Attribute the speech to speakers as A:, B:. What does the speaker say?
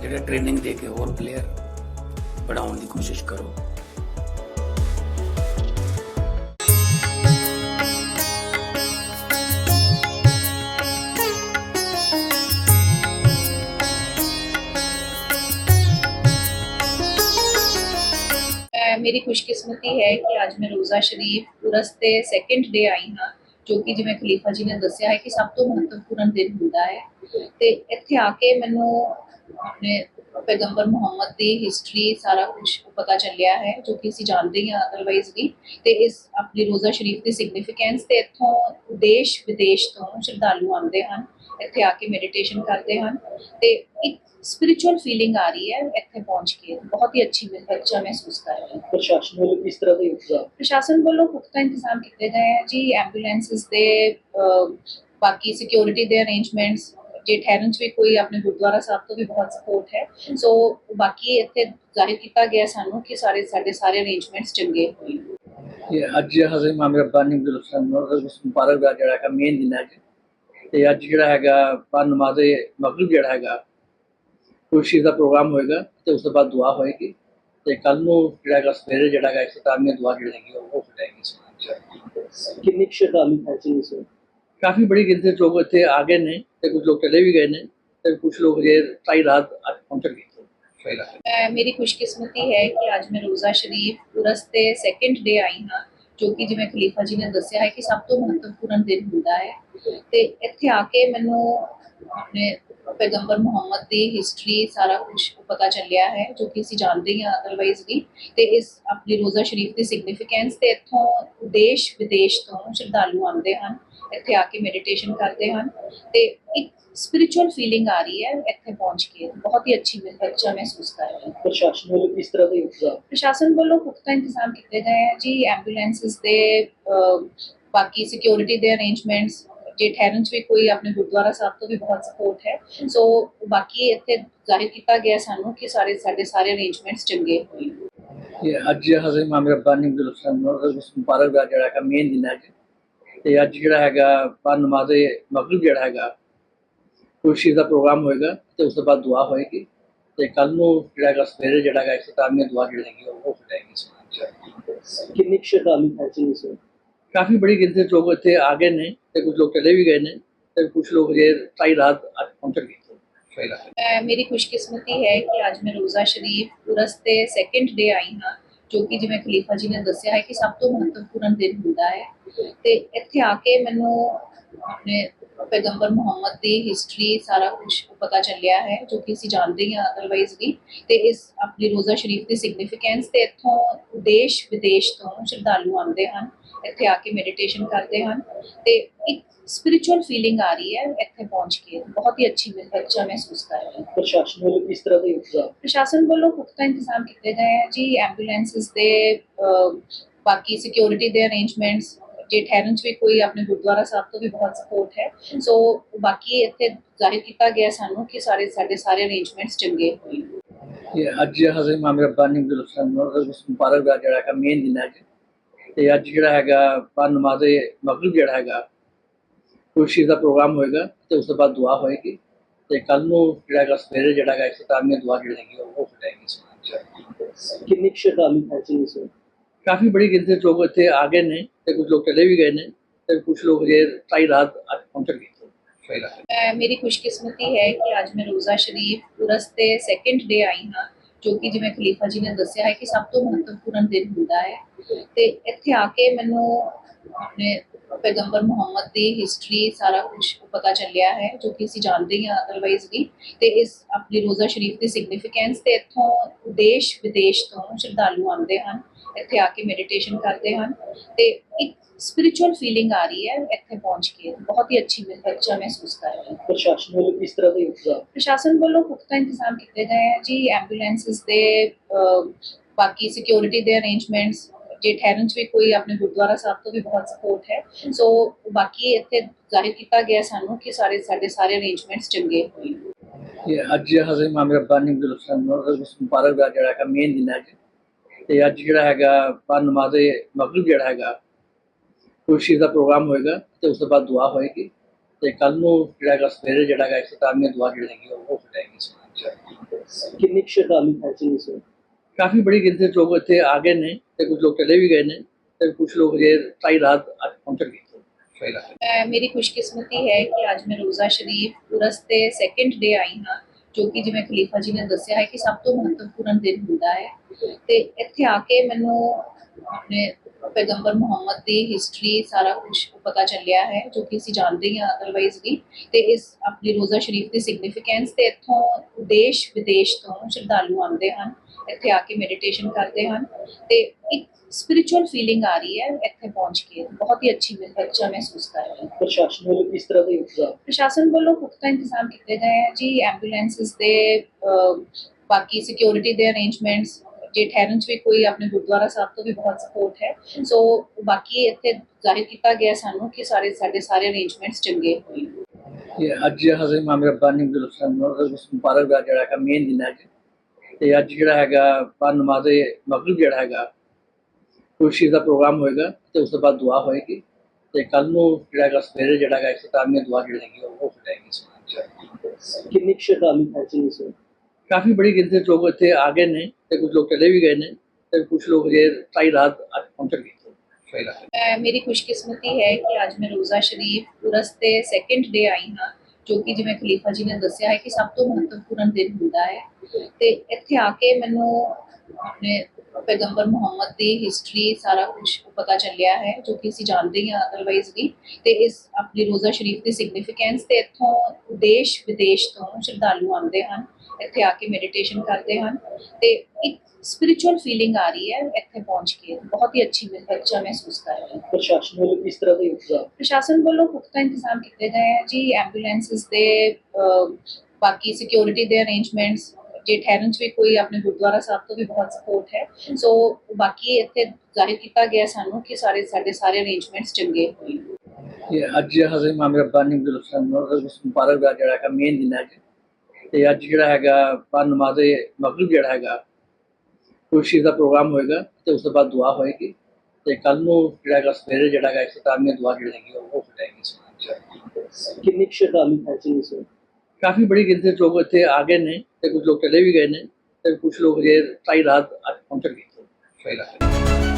A: ਜਿਹੜੇ ਟ੍ਰੇਨਿੰਗ ਦੇ ਕੇ ਹੋਰ ਪਲੇਅਰ ਬਣਾਉਣ ਦੀ ਕੋਸ਼ਿਸ਼ ਕਰੋ।
B: ਮੇਰੀ ਖੁਸ਼ਕਿਸਮਤੀ ਹੈ ਕਿ ਅੱਜ ਮੈਂ ਰੋਜ਼ਾ ਸ਼ਰੀਫ ਉਰਸ ਤੇ ਸੈਕੰਡ ਡੇ ਆਈ ਹਾਂ, ਜੋ ਕਿ ਜਿਵੇਂ ਖਲੀਫਾ ਜੀ ਨੇ ਦੱਸਿਆ ਹੈ ਕਿ ਸਭ ਤੋਂ ਮਹੱਤਵਪੂਰਨ ਦਿਨ ਹੁੰਦਾ ਹੈ। ਤੇ ਇੱਥੇ ਆ ਕੇ ਮੈਨੂੰ ਆਪਣੇ ਪੈਗੰਬਰ ਮੁਹੰਮਦ ਦੀ ਹਿਸਟਰੀ ਸਾਰਾ ਕੁਝ ਪਤਾ ਚੱਲਿਆ ਹੈ ਜੋ ਕਿ ਅਸੀਂ ਜਾਣਦੇ ਹੀ ਹਾਂ ਅਦਰਵਾਈਜ਼ ਵੀ। ਤੇ ਇਸ ਆਪਣੀ ਰੋਜ਼ਾ ਸ਼ਰੀਫ ਦੀ ਸਿਗਨੀਫੀਕੈਂਸ ਤੇ ਇੱਥੋਂ ਦੇਸ਼ ਵਿਦੇਸ਼ ਤੋਂ ਸ਼ਰਧਾਲੂ ਆਉਂਦੇ ਹਨ ਇੱਥੇ ਆ ਕੇ ਮੈਡੀਟੇਸ਼ਨ ਕਰਦੇ ਹਨ। ਤੇ ਇੱਕ ਸਪਿਰਚੁਅਲ ਫੀਲਿੰਗ ਆ ਰਹੀ ਹੈ ਇੱਥੇ ਪਹੁੰਚ ਕੇ। ਬਹੁਤ ਹੀ ਅੱਛੀ ਬੱਚਾ ਮਹਿਸੂਸ ਕਰ ਰਹੀ ਹਾਂ।
C: ਪ੍ਰਸ਼ਾਸਨ ਵੱਲੋਂ ਕਿਸ ਤਰ੍ਹਾਂ ਦਾ ਇੰਤਜ਼ਾਮ?
B: ਪ੍ਰਸ਼ਾਸਨ ਵੱਲੋਂ ਪੁਖਤਾ ਇੰਤਜ਼ਾਮ ਕੀਤੇ ਗਏ ਹੈ ਜੀ ਐਂਬੂਲੈਂਸਸ ਦੇ ਬਾਕੀ ਸਿਕਿਉਰਿਟੀ ਦੇ ਅਰੇਂਜਮੈਂਟਸ ਜੇ ਠਹਿਰਨ 'ਚ ਵੀ ਕੋਈ ਆਪਣੇ ਗੁਰਦੁਆਰਾ ਸਾਹਿਬ ਤੋਂ ਵੀ ਬਹੁਤ ਸਪੋਰਟ ਹੈ। ਸੋ ਬਾਕੀ ਇੱਥੇ ਜ਼ਾਹਿਰ ਕੀਤਾ ਗਿਆ ਸਾਨੂੰ ਕਿ ਸਾਰੇ ਸਾਡੇ ਸਾਰੇ ਅਰੇਂਜਮੈਂਟਸ ਚੰਗੇ ਹੋਏ।
C: ਕਿ ਅੱਜ ਹਜ਼ਰਤ ਇਮਾਮ ਰੱਬਾਨੀ ਅਬਦੁਲ ਹਸਨ ਉਸ ਮੁਬਾਰਕ ਦਾ ਜਿਹੜਾ ਹੈਗਾ ਮੇਨ ਦਿਨ ਹੈ ਤੇ ਅੱਜ ਜਿਹੜਾ ਹੈਗਾ ਪਰ ਨਮਾਜ਼ ਮਗਰਿਬ ਜਿਹੜਾ ਹੈਗਾ ਖੁਸ਼ੀ ਦਾ ਪ੍ਰੋਗਰਾਮ ਹੋਏਗਾ ਤੇ ਉਸ ਤੋਂ ਬਾਅਦ ਦੁਆ ਹੋਏਗੀ। ਤੇ ਕੱਲ ਨੂੰ ਜਿਹੜਾ ਹੈਗਾ ਸਵੇਰੇ ਜਿਹੜਾ ਹੈਗਾ ਇਖਤਾਮੀ ਦੁਆ ਜਿਹੜੀ ਹੈਗੀ ਉਹ ਹੋ ਜਾਏਗੀ।
D: ਕਿੰਨੇ ਸ਼ਰਧਾਲੂ ਪਹੁੰਚੇ ਨੇ ਸਰ?
C: ਕਾਫੀ ਬੜੀ ਗਿਣਤੀ 'ਚ ਲੋਕ ਇੱਥੇ ਆ ਗਏ ਨੇ ਤੇ ਕੁਝ ਲੋਕ ਚਲੇ ਵੀ ਗਏ ਨੇ ਤੇ ਕੁਝ ਲੋਕ ਜੇ ਟਾਈ ਰਾਤ ਅੱਜ ਪਹੁੰਚਣਗੇ
B: ਮੇਰੀ ਖੁਸ਼ਕਿਸਮਤੀ ਹੈ ਕਿ ਅੱਜ ਮੈਂ ਰੋਜ਼ਾ ਸ਼ਰੀਫ ਉਰਸ ਤੇ ਸੈਕੰਡ ਡੇ ਆਈ ਹਾਂ ਜੋ ਕਿ ਜਿਵੇਂ ਖਲੀਫਾ ਜੀ ਨੇ ਦੱਸਿਆ ਹੈ ਕਿ ਸਭ ਤੋਂ ਮਹੱਤਵਪੂਰਨ ਦਿਨ ਹੁੰਦਾ ਹੈ ਤੇ ਇੱਥੇ ਆ ਕੇ ਮੈਨੂੰ ਆਪਣੇ ਪੈਗੰਬਰ ਮੁਹੰਮਦ ਦੀ ਹਿਸਟਰੀ ਸਾਰਾ ਕੁਝ ਪਤਾ ਚੱਲਿਆ ਹੈ ਜੋ ਕਿ ਅਸੀਂ ਜਾਣਦੇ ਹੀ ਹਾਂ ਅਦਰਵਾਈਜ਼ ਵੀ ਤੇ ਇਸ ਆਪਣੀ ਰੋਜ਼ਾ ਸ਼ਰੀਫ ਦੀ ਸਿਗਨੀਫੀਕੈਂਸ ਤੇ ਇੱਥੋਂ ਦੇਸ਼ ਵਿਦੇਸ਼ ਤੋਂ ਸ਼ਰਧਾਲੂ ਆਉਂਦੇ ਹਨ ਇੱਥੇ ਆ ਕੇ ਮੈਡੀਟੇਸ਼ਨ ਕਰਦੇ ਹਨ ਤੇ ਇੱਕ ਸਪਿਰਚੁਅਲ ਫੀਲਿੰਗ ਆ ਰਹੀ ਹੈ ਇੱਥੇ ਪਹੁੰਚ ਕੇ। ਬਹੁਤ ਹੀ ਅੱਛੀ ਬੱਚਾ ਮਹਿਸੂਸ ਕਰ ਰਹੀ ਹਾਂ।
D: ਪ੍ਰਸ਼ਾਸਨ ਵੱਲੋਂ ਕਿਸ ਤਰ੍ਹਾਂ ਦਾ ਇੰਤਜ਼ਾਮ
B: ਪ੍ਰਸ਼ਾਸਨ ਵੱਲੋਂ ਪੁਖਤਾ ਇੰਤਜ਼ਾਮ ਕੀਤੇ ਗਏ ਹੈ ਜੀ ਐਂਬੂਲੈਂਸਸ ਦੇ ਬਾਕੀ ਸਿਕਿਉਰਿਟੀ ਦੇ ਅਰੇਂਜਮੈਂਟਸ ਜੇ ਠਹਿਰਨ 'ਚ ਵੀ ਕੋਈ ਆਪਣੇ ਗੁਰਦੁਆਰਾ ਸਾਹਿਬ ਤੋਂ ਵੀ ਬਹੁਤ ਸਪੋਰਟ ਹੈ। ਸੋ ਬਾਕੀ ਇੱਥੇ ਜ਼ਾਹਿਰ ਕੀਤਾ ਗਿਆ ਸਾਨੂੰ ਕਿ ਸਾਰੇ ਸਾਡੇ ਸਾਰੇ ਅਰੇਂਜਮੈਂਟਸ ਚੰਗੇ ਹੋਏ।
C: ਕਿ ਅੱਜ ਹਜ਼ਰਤ ਇਮਾਮ ਰੱਬਾਨੀ ਅਬਦੁਲ ਹਸਨ ਉਸ ਮੁਬਾਰਕ ਦਾ ਜਿਹੜਾ ਹੈਗਾ ਮੇਨ ਦਿਨ ਹੈ ਤੇ ਅੱਜ ਜਿਹੜਾ ਹੈਗਾ ਪਰ ਨਮਾਜ਼ ਮਗਰਿਬ ਜਿਹੜਾ ਹੈਗਾ ਖੁਸ਼ੀ ਦਾ ਪ੍ਰੋਗਰਾਮ ਹੋਏਗਾ ਤੇ ਉਸ ਤੋਂ ਬਾਅਦ ਦੁਆ ਹੋਏਗੀ ਤੇ ਕੱਲ ਨੂੰ ਜਿਹੜਾ ਹੈਗਾ ਸਵੇਰੇ ਜਿਹੜਾ ਹੈਗਾ ਇਖਤਾਮੀ ਦੁਆ ਜਿਹੜੀ ਹੈਗੀ ਉਹ ਹੋ ਜਾਏਗੀ
D: ਕਿੰਨੇ ਕੁ ਸ਼ਰਧਾਲੂ ਪਹੁੰਚੇ ਨੇ ਸਰ
C: ਕਾਫੀ ਬੜੀ ਗਿਣਤੀ 'ਚ ਲੋਕ ਇੱਥੇ ਆ ਗਏ ਨੇ ਤੇ ਕੁਝ ਲੋਕ ਚਲੇ ਵੀ ਗਏ ਨੇ ਤੇ ਕੁਝ ਲੋਕ ਜੇ ਟਾਈ ਰਾਤ ਅੱਜ ਪਹੁੰਚਣਗੇ। ਸਹੀ ਰਾਤ
B: ਅਹ ਮੇਰੀ ਖੁਸ਼ਕਿਸਮਤੀ ਹੈ ਕਿ ਅੱਜ ਮੈਂ ਰੋਜ਼ਾ ਸ਼ਰੀਫ ਉਰਸ ਤੇ ਸੈਕੰਡ ਡੇ ਆਈ ਹਾਂ। ਜੋ ਕਿ ਜਿਵੇਂ ਖਲੀਫਾ ਜੀ ਨੇ ਦੱਸਿਆ ਹੈ ਕਿ ਸਭ ਤੋਂ ਮਹੱਤਵਪੂਰਨ ਦਿਨ ਹੁੰਦਾ ਹੈ। ਤੇ ਇੱਥੇ ਆ ਕੇ ਮੈਨੂੰ ਆਪਣੇ ਪੈਗੰਬਰ ਮੁਹੰਮਦ ਦੀ ਹਿਸਟਰੀ ਸਾਰਾ ਕੁਝ ਪਤਾ ਚੱਲਿਆ ਹੈ, ਜੋ ਕਿ ਅਸੀਂ ਜਾਣਦੇ ਹੀ ਹਾਂ ਅਦਰਵਾਈਜ਼ ਵੀ। ਤੇ ਇਸ ਆਪਣੀ ਰੋਜ਼ਾ ਸ਼ਰੀਫ ਦੀ ਸਿਗਨੀਫੀਕੈਂਸ ਤੇ ਇੱਥੋਂ ਦੇਸ਼ ਵਿਦੇਸ਼ ਤੋਂ ਸ਼ਰਧਾਲੂ ਆਉਂਦੇ ਹਨ। ਇੱਥੇ ਆ ਕੇ ਮੈਡੀਟੇਸ਼ਨ ਕਰਦੇ ਹਨ ਤੇ ਇੱਕ ਸਪਿਰਚੁਅਲ ਫੀਲਿੰਗ ਆ ਰਹੀ ਹੈ ਇੱਥੇ ਪਹੁੰਚ ਕੇ। ਬਹੁਤ ਹੀ ਅੱਛੀ ਬੱਚਾ ਮਹਿਸੂਸ ਕਰ ਰਹੀ ਹਾਂ।
D: ਪ੍ਰਸ਼ਾਸਨ ਵੱਲੋਂ ਕਿਸ ਤਰ੍ਹਾਂ ਦਾ ਇੰਤਜ਼ਾਮ
B: ਪ੍ਰਸ਼ਾਸਨ ਵੱਲੋਂ ਪੁਖਤਾ ਇੰਤਜ਼ਾਮ ਕੀਤੇ ਗਏ ਹੈ ਜੀ ਐਂਬੂਲੈਂਸਸ ਦੇ ਬਾਕੀ ਸਿਕਿਉਰਿਟੀ ਦੇ ਅਰੇਂਜਮੈਂਟਸ ਜੇ ਠਹਿਰਨ 'ਚ ਵੀ ਕੋਈ ਆਪਣੇ ਗੁਰਦੁਆਰਾ ਸਾਹਿਬ ਤੋਂ ਵੀ ਬਹੁਤ ਸਪੋਰਟ ਹੈ। ਸੋ ਬਾਕੀ ਇੱਥੇ ਜ਼ਾਹਿਰ ਕੀਤਾ ਗਿਆ ਸਾਨੂੰ ਕਿ ਸਾਰੇ ਸਾਡੇ ਸਾਰੇ ਅਰੇਂਜਮੈਂਟਸ ਚੰਗੇ ਹੋਏ
C: ਕਿ ਅੱਜ ਹਜ਼ਰਤ ਇਮਾਮ ਰੱਬਾਨੀ ਅਬਦੁਲ ਹਸਨ ਉਸ ਮੁਬਾਰਕ ਦਾ ਜਿਹੜਾ ਹੈਗਾ ਮੇਨ ਦਿਨ ਹੈ ਤੇ ਅੱਜ ਜਿਹੜਾ ਹੈਗਾ ਬਾਅਦ ਨਮਾਜ਼ੇ ਮਗਰਿਬ ਜਿਹੜਾ ਹੈਗਾ ਖੁਸ਼ੀ ਦਾ ਪ੍ਰੋਗਰਾਮ ਹੋਏਗਾ ਤੇ ਉਸ ਤੋਂ ਬਾਅਦ ਦੁਆ ਹੋਏਗੀ ਤੇ ਕੱਲ ਨੂੰ ਜਿਹੜਾ ਹੈਗਾ ਸਵੇਰੇ ਜਿਹੜਾ ਹੈਗਾ ਇਖਤਾਮੀਆ ਦੁਆ ਜਿਹੜੀ ਹੈਗੀ ਉਹ ਹੋ ਜਾਏਗੀ
D: ਕਿੰਨੇ ਕੁ ਸ਼ਰਧਾਲੂ ਪਹੁੰਚੇ ਨੇ ਇਸ ਵਕਤ
C: ਕਾਫੀ ਬੜੀ ਗਿਣਤੀ ਵਿੱਚ ਲੋਕ ਇੱਥੇ ਆ ਗਏ ਨੇ ਤੇ ਕੁਝ ਲੋਕ ਚਲੇ ਵੀ ਗਏ ਨੇ ਤੇ ਕੁਝ ਲੋਕ ਜੇ ਸਾਰੀ ਰਾਤ ਅੱਜ ਪਹੁੰਚਣਗੇ ਸਹੀ ਰਾਤ।
B: ਮੈਂ ਮੇਰੀ ਖੁਸ਼ਕਿਸਮਤੀ ਹੈ ਕਿ ਅੱਜ ਮੈਂ ਰੋਜ਼ਾ ਸ਼ਰੀਫ ਉਰਸ ਤੇ ਸੈਕੰਡ ਡੇ ਆਈ ਹਾਂ। ਜੋ ਕਿ ਜਿਵੇਂ ਖਲੀਫਾ ਜੀ ਨੇ ਦੱਸਿਆ ਹੈ ਕਿ ਸਭ ਤੋਂ ਮਹੱਤਵਪੂਰਨ ਦਿਨ ਹੁੰਦਾ ਹੈ। ਤੇ ਇੱਥੇ ਆ ਕੇ ਮੈਨੂੰ ਆਪਣੇ ਪੈਗੰਬਰ ਮੁਹੰਮਦ ਦੀ ਹਿਸਟਰੀ ਸਾਰਾ ਕੁਝ ਪਤਾ ਚੱਲਿਆ ਹੈ ਜੋ ਕਿ ਅਸੀਂ ਜਾਣਦੇ ਹੀ ਹਾਂ ਅਦਰਵਾਈਜ਼ ਵੀ। ਤੇ ਇਸ ਆਪਣੀ ਰੋਜ਼ਾ ਸ਼ਰੀਫ ਦੀ ਸਿਗਨੀਫੀਕੈਂਸ ਤੇ ਇੱਥੋਂ ਦੇਸ਼ ਵਿਦੇਸ਼ ਤੋਂ ਸ਼ਰਧਾਲੂ ਆਉਂਦੇ ਹਨ ਇੱਥੇ ਆ ਕੇ ਮੈਡੀਟੇਸ਼ਨ ਕਰਦੇ ਹਨ। ਤੇ ਇੱਕ ਸਪਿਰਚੁਅਲ ਫੀਲਿੰਗ ਆ ਰਹੀ ਹੈ ਇੱਥੇ ਪਹੁੰਚ ਕੇ। ਬਹੁਤ ਹੀ ਅੱਛੀ ਅੱਛਾ ਮਹਿਸੂਸ ਕਰ ਰਹੀ ਹਾਂ।
D: ਪ੍ਰਸ਼ਾਸਨ ਵੱਲੋਂ ਕਿਸ ਤਰ੍ਹਾਂ ਦਾ ਇੰਤਜ਼ਾਮ?
B: ਪ੍ਰਸ਼ਾਸਨ ਵੱਲੋਂ ਪੁਖਤਾ ਇੰਤਜ਼ਾਮ ਕੀਤੇ ਗਏ ਹੈ ਜੀ ਐਂਬੂਲੈਂਸਸ ਦੇ ਬਾਕੀ ਸਿਕਿਉਰਿਟੀ ਦੇ ਅਰੇਂਜਮੈਂਟਸ ਜੇ ਠਹਿਰਨ 'ਚ ਵੀ ਕੋਈ ਆਪਣੇ ਗੁਰਦੁਆਰਾ ਸਾਹਿਬ ਤੋਂ ਵੀ ਬਹੁਤ ਸਪੋਰਟ ਹੈ ਸੋ ਬਾਕੀ ਇੱਥੇ ਜ਼ਾਹਿਰ ਕੀਤਾ ਗਿਆ ਸਾਨੂੰ ਕਿ ਸਾਰੇ ਸਾਡੇ ਸਾਰੇ ਅਰੇਂਜਮੈਂਟਸ ਚੰਗੇ ਹੋਏ।
C: ਇਹ ਅੱਜ ਹਜ਼ਰਤ ਇਮਾਮ ਰੱਬਾਨੀ ਅਬਦੁਲ ਹਸਨ ਨੌਰ ਮੁਬਾਰਕ ਦਾ ਜਿਹੜਾ ਹੈਗਾ ਮੇਨ ਦਿਨ ਹੈ ਅੱਜ। ਤੇ ਅੱਜ ਜਿਹੜਾ ਹੈਗਾ ਬਾਅਦ ਨਮਾਜ਼ੇ ਮਗਰਿਬ ਜਿਹੜਾ ਹੈਗਾ ਖੁਸ਼ੀ ਦਾ ਪ੍ਰੋਗਰਾਮ ਹੋਏਗਾ ਤੇ ਉਸ ਤੋਂ ਬਾਅਦ ਦੁਆ ਹੋਏਗੀ। ਤੇ ਕੱਲ ਨੂੰ ਜਿਹੜਾ ਹੈਗਾ ਸਵੇਰੇ ਜਿਹੜਾ ਹੈਗਾ ਇਖਤਾਮੀਆ ਦੁਆ ਜਿਹੜੀ ਹੈਗੀ ਉਹ ਹੋ ਜਾਏਗੀ।
D: ਕਿੰਨੇ ਸ਼ਰਧਾਲੂ ਪਹੁੰਚੇ ਨੇ ਇਸ ਵਕਤ
C: ਕਾਫੀ ਬੜੀ ਗਿਣਤੀ ਵਿੱਚ ਲੋਕ ਇੱਥੇ ਆ ਗਏ ਨੇ ਤੇ ਕੁਝ ਲੋਕ ਚਲੇ ਵੀ ਗਏ ਨੇ ਤੇ ਕੁਝ ਲੋਕ ਜੇ ਸਾਰੀ ਰਾਤ ਅੱਜ ਪਹੁੰਚਣਗੇ
B: ਮੇਰੀ ਖੁਸ਼ਕਿਸਮਤੀ ਹੈ ਕਿ ਅੱਜ ਮੈਂ ਰੋਜ਼ਾ ਸ਼ਰੀਫ ਉਰਸ ਤੇ ਸੈਕੰਡ ਡੇ ਆਈ ਹਾਂ, ਜੋ ਕਿ ਜਿਵੇਂ ਖਲੀਫਾ ਜੀ ਨੇ ਦੱਸਿਆ ਹੈ ਕਿ ਸਭ ਤੋਂ ਮਹੱਤਵਪੂਰਨ ਦਿਨ ਹੁੰਦਾ ਹੈ। ਤੇ ਇੱਥੇ ਆ ਕੇ ਮੈਨੂੰ ਆਪਣੇ ਪੈਗੰਬਰ ਮੁਹੰਮਦ ਦੀ ਹਿਸਟਰੀ ਸਾਰਾ ਕੁਝ ਪਤਾ ਚੱਲਿਆ ਹੈ ਜੋ ਕਿ ਅਸੀਂ ਜਾਣਦੇ ਹੀ ਹਾਂ ਅਦਰਵਾਈਜ਼ ਵੀ। ਤੇ ਇਸ ਆਪਣੀ ਰੋਜ਼ਾ ਸ਼ਰੀਫ ਦੀ ਸਿਗਨੀਫੀਕੈਂਸ ਤੇ ਇੱਥੋਂ ਦੇਸ਼ ਵਿਦੇਸ਼ ਤੋਂ ਸ਼ਰਧਾਲੂ ਆਉਂਦੇ ਹਨ ਇੱਥੇ ਆ ਕੇ ਮੈਡੀਟੇਸ਼ਨ ਕਰਦੇ ਹਨ। ਤੇ ਇੱਕ ਸਪਿਰਚੁਅਲ ਫੀਲਿੰਗ ਆ ਰਹੀ ਹੈ ਇੱਥੇ ਪਹੁੰਚ ਕੇ। ਬਹੁਤ ਹੀ ਅੱਛੀ ਅੱਛਾ ਮਹਿਸੂਸ ਕਰ ਰਹੀ ਹਾਂ।
D: ਪ੍ਰਸ਼ਾਸਨ ਵੱਲੋਂ ਕਿਸ ਤਰ੍ਹਾਂ ਦਾ ਇੰਤਜ਼ਾਮ?
B: ਪ੍ਰਸ਼ਾਸਨ ਵੱਲੋਂ ਪੁਖਤਾ ਇੰਤਜ਼ਾਮ ਕੀਤੇ ਗਏ ਹੈ ਜੀ ਐਂਬੂਲੈਂਸਸ ਦੇ ਬਾਕੀ ਸਿਕਿਉਰਿਟੀ ਦੇ ਅਰੇਂਜਮੈਂਟਸ ਜੇ ਠਹਿਰਨ 'ਚ ਵੀ ਕੋਈ ਆਪਣੇ ਗੁਰਦੁਆਰਾ ਸਾਹਿਬ ਤੋਂ ਵੀ ਬਹੁਤ ਸਪੋਰਟ ਹੈ। ਸੋ ਬਾਕੀ ਇੱਥੇ ਜ਼ਾਹਿਰ ਕੀਤਾ ਗਿਆ ਸਾਨੂੰ ਕਿ ਸਾਰੇ ਸਾਡੇ ਸਾਰੇ ਅਰੇਂਜਮੈਂਟਸ ਚੰਗੇ ਹੋਏ।
C: ਇਹ ਅੱਜ ਹਜ਼ਰਤ ਇਮਾਮ ਰੱਬਾਨੀ ਅਬਦੁਲ ਹਸਨ ਮੁਬਾਰਕ ਦਾ ਜਿਹੜਾ ਹੈਗਾ ਮੇਨ ਦਿਨ ਹੈ ਅੱਜ। ਤੇ ਅੱਜ ਜਿਹੜਾ ਹੈਗਾ ਬਾਅਦ ਨਮਾਜ਼ੇ ਮਗਰਿਬ ਜਿਹੜਾ ਹੈਗਾ ਖੁਸ਼ੀ ਦਾ ਪ੍ਰੋਗਰਾਮ ਹੋਏਗਾ ਤੇ ਉਸ ਤੋਂ ਬਾਅਦ ਦੁਆ ਹੋਏਗੀ। ਤੇ ਕੱਲ ਨੂੰ ਜਿਹੜਾ ਹੈਗਾ ਸਵੇਰੇ ਜਿਹੜਾ ਹੈਗਾ ਇਖਤਾਮੀਆ ਦੁਆ ਜਿਹੜੀ ਹੈਗੀ ਉਹ ਹੋ ਜਾਏਗੀ
D: ਕਿੰਨੇ ਸ਼ਰਧਾਲੂ ਪਹੁੰਚੇ ਨੇ ਇਸ ਵਕਤ
C: ਕਾਫੀ ਬੜੀ ਗਿਣਤੀ ਵਿੱਚ ਲੋਕ ਇੱਥੇ ਆ ਗਏ ਨੇ ਤੇ ਕੁਝ ਲੋਕ ਚਲੇ ਵੀ ਗਏ ਨੇ ਤੇ ਕੁਝ ਲੋਕ ਜੇ ਸਾਰੀ ਰਾਤ ਅੱਜ ਪਹੁੰਚਣਗੇ
B: ਮੇਰੀ ਖੁਸ਼ਕਿਸਮਤੀ ਹੈ ਕਿ ਅੱਜ ਮੈਂ ਰੋਜ਼ਾ ਸ਼ਰੀਫ ਉਰਸ ਤੇ ਸੈਕੰਡ ਡੇ ਆਈ ਹਾਂ ਜੋ ਕਿ ਜਿਵੇਂ ਖਲੀਫਾ ਜੀ ਨੇ ਦੱਸਿਆ ਹੈ ਕਿ ਸਭ ਤੋਂ ਮਹੱਤਵਪੂਰਨ ਦਿਨ ਹੁੰਦਾ ਹੈ ਤੇ ਇੱਥੇ ਆ ਕੇ ਮੈਨੂੰ ਆਪਣੇ ਪੈਗੰਬਰ ਮੁਹੰਮਦ ਦੀ ਹਿਸਟਰੀ ਸਾਰਾ ਕੁਝ ਪਤਾ ਚੱਲਿਆ ਹੈ ਜੋ ਕਿ ਅਸੀਂ ਜਾਣਦੇ ਹੀ ਹਾਂ ਅਦਰਵਾਈਜ਼ ਵੀ। ਤੇ ਇਸ ਆਪਣੀ ਰੋਜ਼ਾ ਸ਼ਰੀਫ ਦੀ ਸਿਗਨੀਫੀਕੈਂਸ ਤੇ ਇੱਥੋਂ ਦੇਸ਼ ਵਿਦੇਸ਼ ਤੋਂ ਸ਼ਰਧਾਲੂ ਆਉਂਦੇ ਹਨ ਇੱਥੇ ਆ ਕੇ ਮੈਡੀਟੇਸ਼ਨ ਕਰਦੇ ਹਨ। ਤੇ ਇੱਕ ਸਪਿਰਚੁਅਲ ਫੀਲਿੰਗ ਆ ਰਹੀ ਹੈ ਇੱਥੇ ਪਹੁੰਚ ਕੇ। ਬਹੁਤ ਹੀ ਅੱਛੀ ਮੈਂ ਅੱਛਾ ਮਹਿਸੂਸ ਕਰ ਰਹੀ ਹਾਂ।
D: ਪ੍ਰਸ਼ਾਸਨ ਵੱਲੋਂ ਕਿਸ ਤਰ੍ਹਾਂ ਦਾ ਇੰਤਜ਼ਾਮ
B: ਪ੍ਰਸ਼ਾਸਨ ਵੱਲੋਂ ਪੁਖਤਾ ਇੰਤਜ਼ਾਮ ਕੀਤੇ ਗਏ ਹੈ ਜੀ ਐਂਬੂਲੈਂਸਸ ਦੇ ਬਾਕੀ ਸਿਕਿਉਰਿਟੀ ਦੇ ਅਰੇਂਜਮੈਂਟਸ ਜੇ ਠਹਿਰਨ 'ਚ ਵੀ ਕੋਈ ਆਪਣੇ ਗੁਰਦੁਆਰਾ ਸਾਹਿਬ ਤੋਂ ਵੀ ਬਹੁਤ ਸਪੋਰਟ ਹੈ। ਸੋ ਬਾਕੀ ਇੱਥੇ ਜ਼ਾਹਿਰ ਕੀਤਾ ਗਿਆ ਸਾਨੂੰ ਕਿ ਸਾਰੇ ਸਾਡੇ ਸਾਰੇ ਅਰੇਂਜਮੈਂਟਸ ਚੰਗੇ ਹੋਏ।
C: ਇਹ ਅੱਜ ਹਜ਼ਰਤ ਇਮਾਮ ਰੱਬਾਨੀ ਅਬਦੁਲ ਹਸਨ ਨੌਰ ਮੁਬਾਰਕ ਦਾ ਜਿਹੜਾ ਹੈਗਾ ਮੇਨ ਦਿਨ ਹੈ ਤੇ ਅੱਜ ਜਿਹੜਾ ਹੈਗਾ ਬਾਅਦ ਨਮਾਜ਼ੇ ਮਗਰਿਬ ਜਿਹੜਾ ਹੈਗਾ ਖੁਸ਼ੀ ਦਾ ਪ੍ਰੋਗਰਾਮ ਹੋਏਗਾ ਤੇ ਉਸ ਤੋਂ ਬਾਅਦ ਦੁਆ ਹੋਏਗੀ। ਤੇ ਕੱਲ ਨੂੰ ਜਿਹੜਾ ਹੈਗਾ ਸਵੇਰੇ ਜਿਹੜਾ ਹੈਗਾ ਇਖਤਾਮੀਆ ਦੁਆ ਜਿਹੜੀ ਹੈਗੀ ਉਹ ਹੋ ਜਾਏਗੀ।
D: ਕਿੰਨੇ ਸ਼ਰਧਾਲੂ ਪਹੁੰਚੇ ਨੇ ਇਸ
C: ਕਾਫੀ ਬੜੀ ਗਿਣਤੀ ਵਿੱਚ ਲੋਕ ਇੱਥੇ ਆ ਗਏ ਨੇ ਤੇ ਕੁਝ ਲੋਕ ਚਲੇ ਵੀ ਗਏ ਨੇ ਤੇ ਕੁਝ ਲੋਕ ਜੇ ਸਾਈ ਰਾਤ ਪਹੁੰਚਣਗੇ ਸਹੀ ਰਾਤ